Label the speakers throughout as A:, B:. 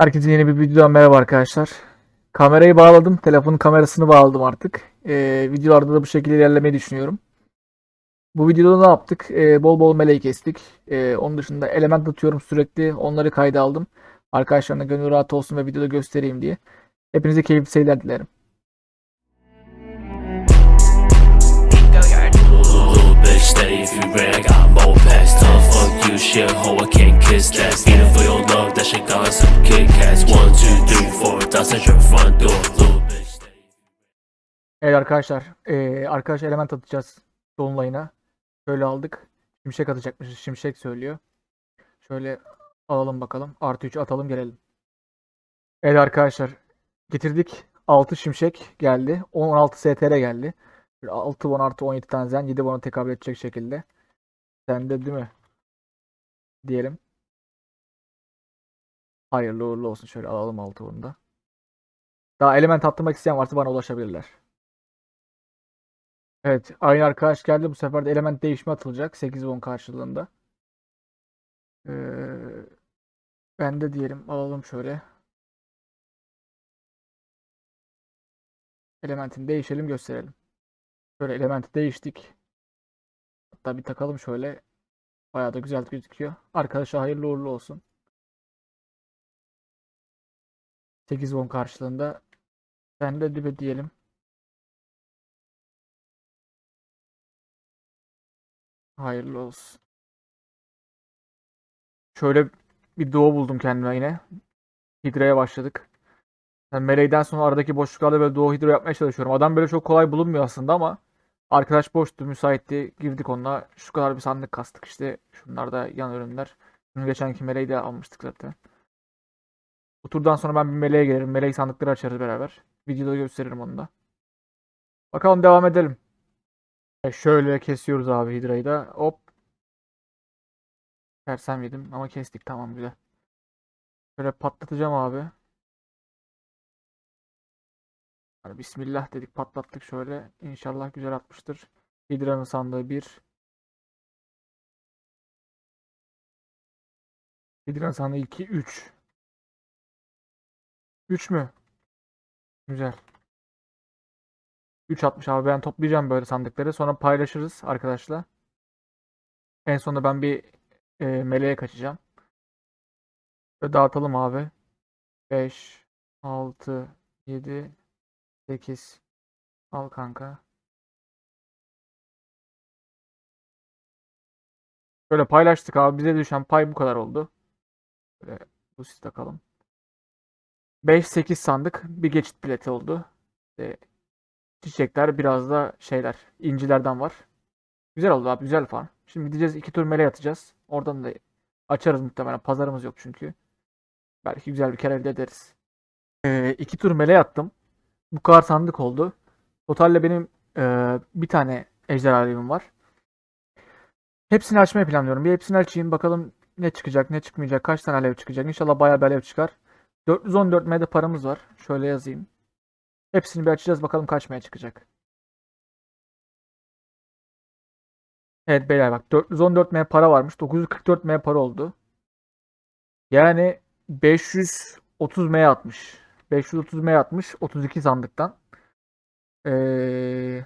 A: Herkese yeni bir videodan merhaba arkadaşlar. Kamerayı bağladım. Telefonun kamerasını bağladım artık. Ee, videolarda da bu şekilde ilerlemeyi düşünüyorum. Bu videoda ne yaptık? Ee, bol bol meleği kestik. Ee, onun dışında element atıyorum sürekli. Onları kayda aldım. Arkadaşlarına gönül rahat olsun ve videoda göstereyim diye. Hepinize keyifli seyirler dilerim.
B: Shit, ho, I can't kiss that. Kit
A: Evet arkadaşlar. ee, arkadaş element atacağız. Dolunay'ına. Şöyle aldık. Şimşek atacakmışız. Şimşek söylüyor. Şöyle alalım bakalım. Artı 3 atalım gelelim. Evet arkadaşlar. Getirdik. 6 şimşek geldi. 16 STR geldi. 6 bon artı 17 tane zen. 7 bona tekabül edecek şekilde. Sende değil mi? Diyelim. Hayırlı uğurlu olsun. Şöyle alalım 6 bunu da. Daha element attırmak isteyen varsa bana ulaşabilirler. Evet, aynı arkadaş geldi. Bu sefer de element değişimi atılacak 8 won karşılığında. Ee, ben de diyelim alalım şöyle. Elementini değişelim gösterelim. Şöyle elementi değiştik. Hatta bir takalım şöyle. Bayağı da güzel gözüküyor. Arkadaşa hayırlı uğurlu olsun. 8 won karşılığında. Ben de dibe diyelim. Hayırlı olsun. Şöyle bir doğu buldum kendime yine. Hidra'ya başladık. Yani Meleğden sonra aradaki boşluklarda böyle doğu hidro yapmaya çalışıyorum. Adam böyle çok kolay bulunmuyor aslında ama arkadaş boştu, müsaitti. Girdik onunla. Şu kadar bir sandık kastık işte. Şunlar da yan ürünler. Bunu geçenki meleği de almıştık zaten. Bu turdan sonra ben bir meleğe gelirim. Meleği sandıkları açarız beraber. Videoda gösteririm onu da. Bakalım devam edelim. E şöyle kesiyoruz abi hidrayı da. Hop. Tersem yedim ama kestik tamam güzel. Şöyle patlatacağım abi. Hadi bismillah dedik patlattık şöyle. İnşallah güzel atmıştır. Hidra'nın sandığı 1. Hidra'nın sandığı 2 3. 3 mü? Güzel. 3 atmış abi ben toplayacağım böyle sandıkları. Sonra paylaşırız arkadaşlar. En sonunda ben bir e, meleğe kaçacağım. Böyle dağıtalım abi. 5, 6, 7, 8. Al kanka. Böyle paylaştık abi. Bize düşen pay bu kadar oldu. Böyle bu takalım. 5-8 sandık. Bir geçit bileti oldu. İşte çiçekler biraz da şeyler. incilerden var. Güzel oldu abi. Güzel farm. Şimdi gideceğiz. iki tur mele atacağız. Oradan da açarız muhtemelen. Pazarımız yok çünkü. Belki güzel bir kere elde ederiz. Ee, iki tur mele attım. Bu kadar sandık oldu. Totalde benim e, bir tane ejderha evim var. Hepsini açmayı planlıyorum. Bir hepsini açayım. Bakalım ne çıkacak, ne çıkmayacak, kaç tane alev çıkacak. İnşallah bayağı bir alev çıkar. 414 M'de paramız var. Şöyle yazayım. Hepsini bir açacağız. Bakalım kaç M'ye çıkacak. Evet beyler bak 414 M para varmış. 944 M para oldu. Yani 530 M atmış. 530 M atmış 32 sandıktan. Ee,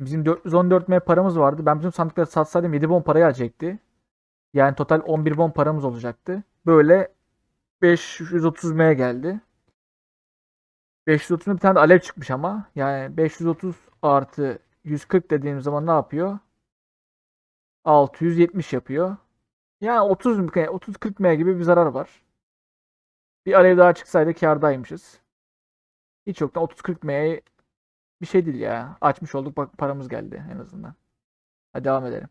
A: bizim 414 M paramız vardı. Ben bütün sandıkları satsaydım 7 bon parayı alacaktı. Yani total 11 bon paramız olacaktı. Böyle 530 M geldi. 530'un bir tane de alev çıkmış ama. Yani 530 artı 140 dediğim zaman ne yapıyor? 670 yapıyor. Yani 30 30-40 M gibi bir zarar var. Bir alev daha çıksaydı kârdaymışız. Hiç yoktan 30-40 M'ye bir şey değil ya. Açmış olduk bak paramız geldi en azından. Hadi devam edelim.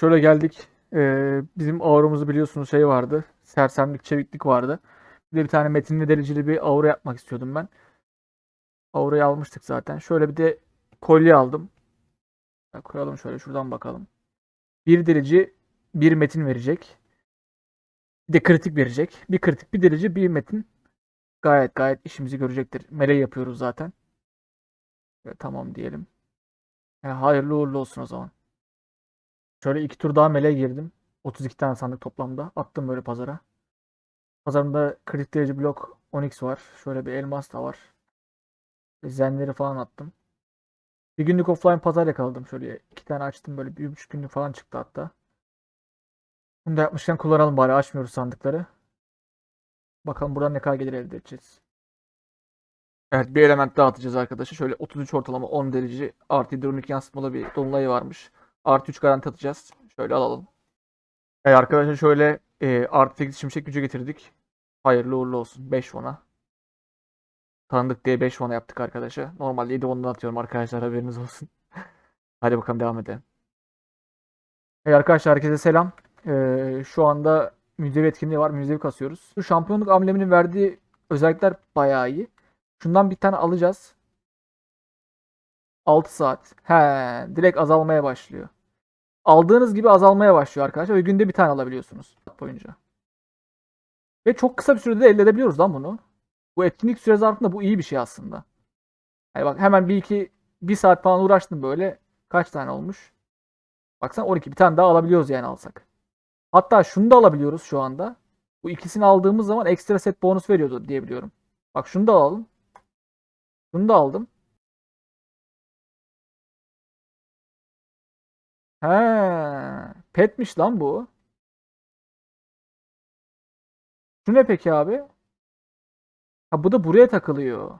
A: Şöyle geldik. Ee, bizim aurumuzu biliyorsunuz şey vardı. Sersemlik, çeviklik vardı. Bir de bir tane metinli delicili bir aura yapmak istiyordum ben. Aurayı almıştık zaten. Şöyle bir de kolye aldım. Ya koyalım şöyle şuradan bakalım. Bir delici bir metin verecek. Bir de kritik verecek. Bir kritik bir delici bir metin. Gayet gayet işimizi görecektir. Meleği yapıyoruz zaten. Ve tamam diyelim. E, hayırlı uğurlu olsun o zaman. Şöyle iki tur daha meleğe girdim. 32 tane sandık toplamda. Attım böyle pazara. Pazarımda kritik blok Onyx var. Şöyle bir elmas da var. Zenleri falan attım. Bir günlük offline pazar yakaladım şöyle. iki tane açtım böyle bir buçuk günlük falan çıktı hatta. Bunu da yapmışken kullanalım bari açmıyoruz sandıkları. Bakalım buradan ne kadar gelir elde edeceğiz. Evet bir element daha atacağız arkadaşlar. Şöyle 33 ortalama 10 derece artı hidronik yansıtmalı bir dolunayı varmış. Artı 3 garanti atacağız. Şöyle alalım. Evet arkadaşlar şöyle e, artı 8 şimşek gücü getirdik. Hayırlı uğurlu olsun. 5 won'a. Tanıdık diye 5 won'a yaptık arkadaşlar. Normalde 7 won'dan atıyorum arkadaşlar haberiniz olsun. Hadi bakalım devam edelim. Evet arkadaşlar herkese selam. Ee, şu anda müzevi etkinliği var. Müzevi kasıyoruz. Şu şampiyonluk ambleminin verdiği özellikler bayağı iyi. Şundan bir tane alacağız. 6 saat. He, direkt azalmaya başlıyor. Aldığınız gibi azalmaya başlıyor arkadaşlar ve günde bir tane alabiliyorsunuz boyunca. Ve çok kısa bir sürede de elde edebiliyoruz lan bunu. Bu etkinlik süre zarfında bu iyi bir şey aslında. Hani bak hemen bir iki bir saat falan uğraştım böyle. Kaç tane olmuş? Baksana 12 bir tane daha alabiliyoruz yani alsak. Hatta şunu da alabiliyoruz şu anda. Bu ikisini aldığımız zaman ekstra set bonus veriyordu diye biliyorum. Bak şunu da alalım. Şunu da aldım. He, petmiş lan bu. Şu ne peki abi? Ha bu da buraya takılıyor.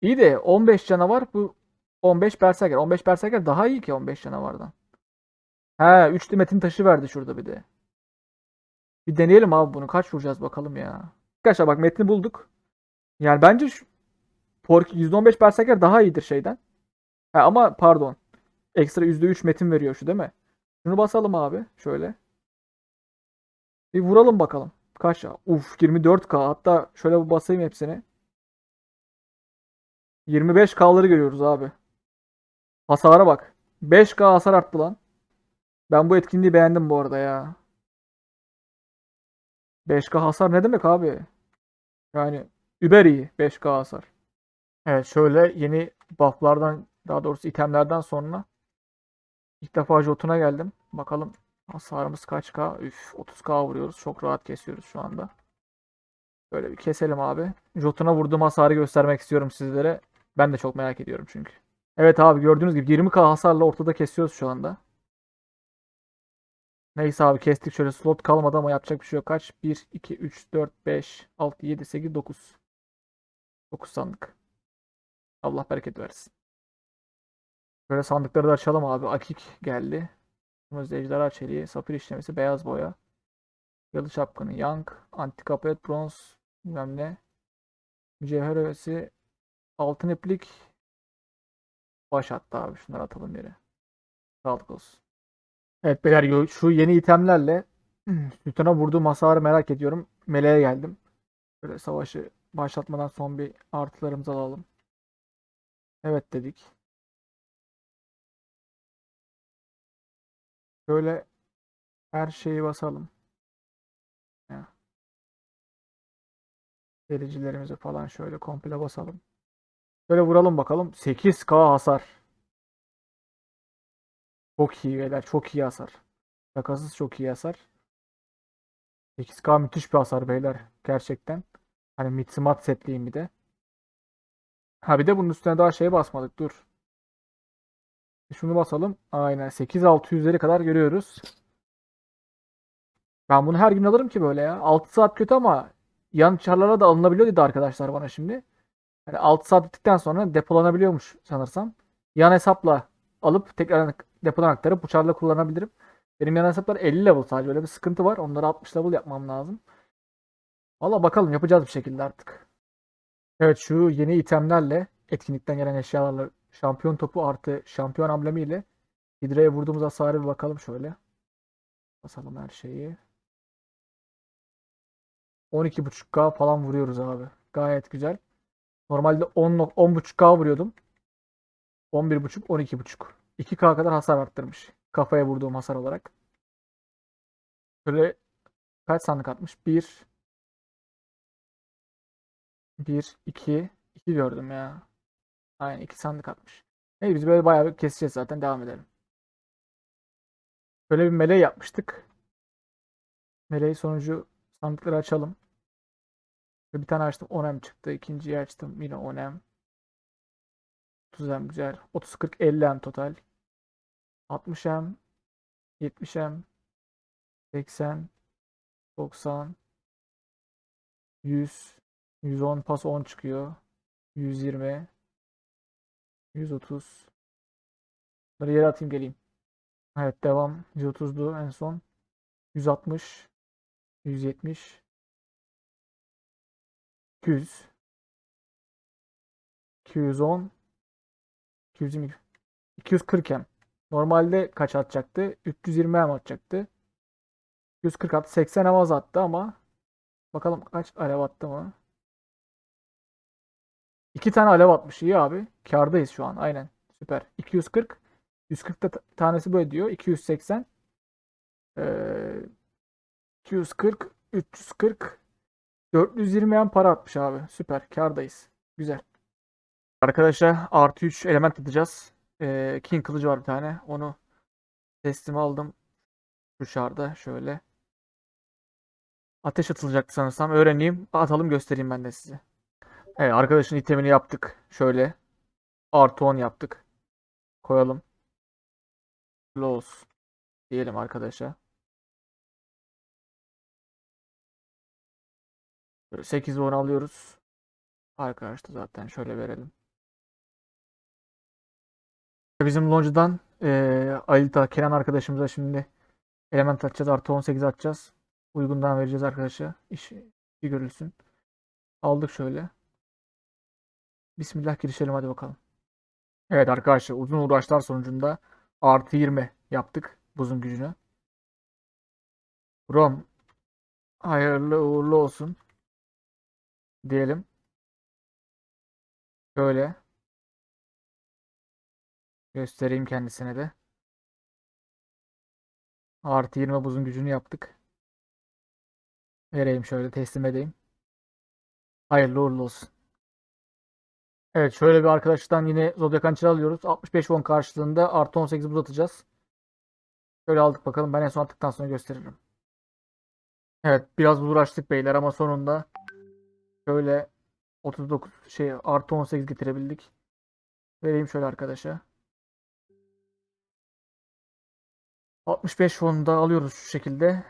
A: İyi de 15 canavar bu 15 berserker. 15 berserker daha iyi ki 15 canavardan. He 3 de metin taşı verdi şurada bir de. Bir deneyelim abi bunu. Kaç vuracağız bakalım ya. Arkadaşlar bak metni bulduk. Yani bence şu Pork %15 berserker daha iyidir şeyden. Ha, ama pardon. Ekstra %3 metin veriyor şu değil mi? Şunu basalım abi. Şöyle. Bir vuralım bakalım. Kaç ya? Uf 24k. Hatta şöyle bir basayım hepsini. 25k'ları görüyoruz abi. Hasara bak. 5k hasar arttı lan. Ben bu etkinliği beğendim bu arada ya. 5k hasar ne demek abi? Yani über iyi 5k hasar. Evet şöyle yeni bufflardan daha doğrusu itemlerden sonra ilk defa Jotun'a geldim. Bakalım hasarımız kaç k? Üf 30k vuruyoruz. Çok rahat kesiyoruz şu anda. Böyle bir keselim abi. Jotun'a vurduğum hasarı göstermek istiyorum sizlere. Ben de çok merak ediyorum çünkü. Evet abi gördüğünüz gibi 20k hasarla ortada kesiyoruz şu anda. Neyse abi kestik şöyle slot kalmadı ama yapacak bir şey yok. Kaç? 1, 2, 3, 4, 5, 6, 7, 8, 9. 9 sandık. Allah bereket versin. Böyle sandıkları da açalım abi. Akik geldi. Kırmızı ejderha çeliği, safir işlemesi, beyaz boya. Yalı şapkanı, yank, antika pet, bronz, bilmem ne. Mücevher öğesi, altın iplik. Baş attı abi. Şunları atalım yere. Sağlık olsun. Evet beyler şu yeni itemlerle Sütuna vurduğum hasarı merak ediyorum. Meleğe geldim. Böyle savaşı başlatmadan son bir artılarımızı alalım. Evet dedik. Böyle her şeyi basalım. Dericilerimizi falan şöyle komple basalım. Böyle vuralım bakalım. 8k hasar. Çok iyi beyler. Çok iyi hasar. Şakasız çok iyi hasar. 8K müthiş bir hasar beyler. Gerçekten. Hani Mitsimat setliyim bir de. Ha bir de bunun üstüne daha şey basmadık. Dur. Şunu basalım. Aynen. 8600'leri kadar görüyoruz. Ben bunu her gün alırım ki böyle ya. 6 saat kötü ama yan çarlara da alınabiliyor dedi arkadaşlar bana şimdi. Yani 6 saat bittikten sonra depolanabiliyormuş sanırsam. Yan hesapla alıp tekrar depodan aktarıp bu çarla kullanabilirim. Benim yan hesaplar 50 level sadece. Öyle bir sıkıntı var. Onları 60 level yapmam lazım. Valla bakalım yapacağız bir şekilde artık. Evet şu yeni itemlerle etkinlikten gelen eşyalarla şampiyon topu artı şampiyon amblemiyle Hidra'ya vurduğumuz hasarı bir bakalım şöyle. Basalım her şeyi. 12.5k falan vuruyoruz abi. Gayet güzel. Normalde 10 10.5k vuruyordum. 11.5 12.5. 2k kadar hasar arttırmış. Kafaya vurduğum hasar olarak. Böyle kaç sandık atmış? 1 1 2 2 gördüm ya. Aynen 2 sandık atmış. Neyse biz böyle bayağı bir keseceğiz zaten devam edelim. Böyle bir meleği yapmıştık. Meleği sonucu sandıkları açalım. Bir tane açtım 10M çıktı. İkinciyi açtım yine 10M. 30M güzel. 30 40 50M total. 60M 70M 80 90 100 110 pas 10 çıkıyor. 120 130 Bunları yere atayım geleyim. Evet devam. 130'du en son. 160 170 200 210 220 240 hem. Normalde kaç atacaktı? 320 hem atacaktı. 140 attı. 80 hem az attı ama bakalım kaç alev attı mı? İki tane alev atmış. iyi abi. Kârdayız şu an. Aynen. Süper. 240 140 da ta- tanesi böyle diyor. 280 ee, 240 340 420 yan para atmış abi. Süper. Kârdayız. Güzel. Arkadaşlar artı 3 element atacağız. Ee, King kılıcı var bir tane. Onu teslim aldım. Şu şarda şöyle. Ateş atılacaktı sanırsam. Öğreneyim. Atalım göstereyim ben de size. Evet arkadaşın itemini yaptık. Şöyle. Artı 10 yaptık. Koyalım. Lows diyelim arkadaşa. Böyle 8 10 alıyoruz. Arkadaşta zaten şöyle verelim. Bizim loncadan eee Alita Kenan arkadaşımıza şimdi element atacağız. Artı 18 atacağız. Uygundan vereceğiz arkadaşa. İş bir görülsün. Aldık şöyle. Bismillah girişelim hadi bakalım. Evet arkadaşlar uzun uğraşlar sonucunda artı 20 yaptık buzun gücünü. Rom hayırlı uğurlu olsun diyelim. Şöyle göstereyim kendisine de. Artı 20 buzun gücünü yaptık. Vereyim şöyle teslim edeyim. Hayırlı uğurlu olsun. Evet şöyle bir arkadaştan yine Zodiac Hançer alıyoruz. 65 won karşılığında artı 18 buz atacağız. Şöyle aldık bakalım. Ben en son attıktan sonra gösteririm. Evet biraz uğraştık beyler ama sonunda şöyle 39 şey artı 18 getirebildik. Vereyim şöyle arkadaşa. 65 won da alıyoruz şu şekilde.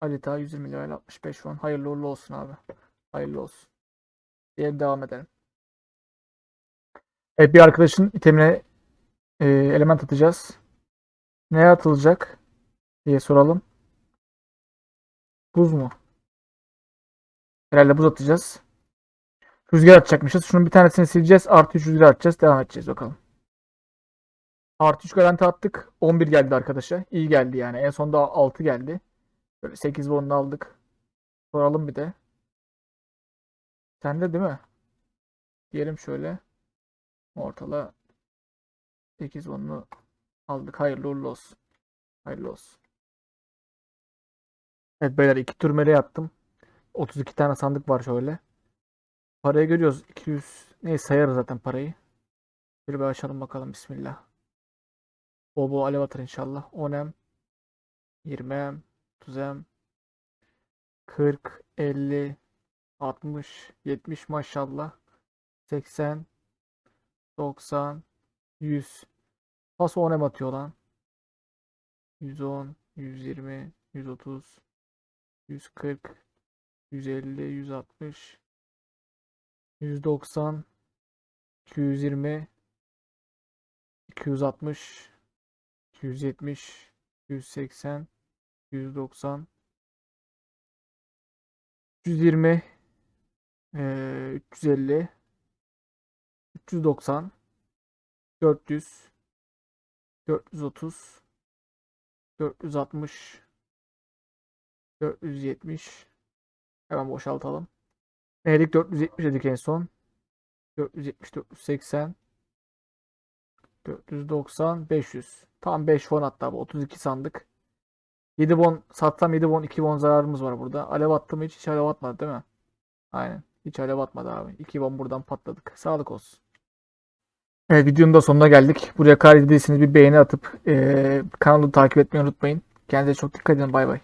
A: Alita 120 lirayla 65 won. Hayırlı uğurlu olsun abi. Hayırlı olsun. Diye devam edelim. Evet bir arkadaşın itemine e, element atacağız. Neye atılacak diye soralım. Buz mu? Herhalde buz atacağız. Rüzgar atacakmışız. Şunun bir tanesini sileceğiz. Artı 3 rüzgar atacağız. Devam edeceğiz bakalım. Artı 3 garanti attık. 11 geldi arkadaşa. İyi geldi yani. En sonda 6 geldi. Böyle 8 bonunu aldık. Soralım bir de. Sende değil mi? Diyelim şöyle. Ortala 8 bonunu aldık. Hayırlı uğurlu olsun. Hayırlı olsun. Evet beyler iki tur meleğe attım. 32 tane sandık var şöyle. Parayı görüyoruz. 200 neyse sayarız zaten parayı. Bir bir açalım bakalım. Bismillah. Bol bol alev atar inşallah. 10M 20M 30M 40 50 60 70 maşallah 80 90 100 Pas 10M atıyor lan. 110 120 130 140 150 160 190 220 260 270 180 190 320 eee, 350 390 400 430 460 470 hemen boşaltalım. Erik 470 dedik en son. 470 480 490 500. Tam 5 won hatta bu 32 sandık. 7 won satsam 7 won 2 won zararımız var burada. Alev attı mı hiç, hiç alev atmadı değil mi? Aynen. Hiç alev atmadı abi. 2 won buradan patladık. Sağlık olsun. Evet videonun da sonuna geldik. Buraya kadar izlediyseniz bir beğeni atıp eee kanalı takip etmeyi unutmayın. Kendinize çok dikkat edin. Bay bay.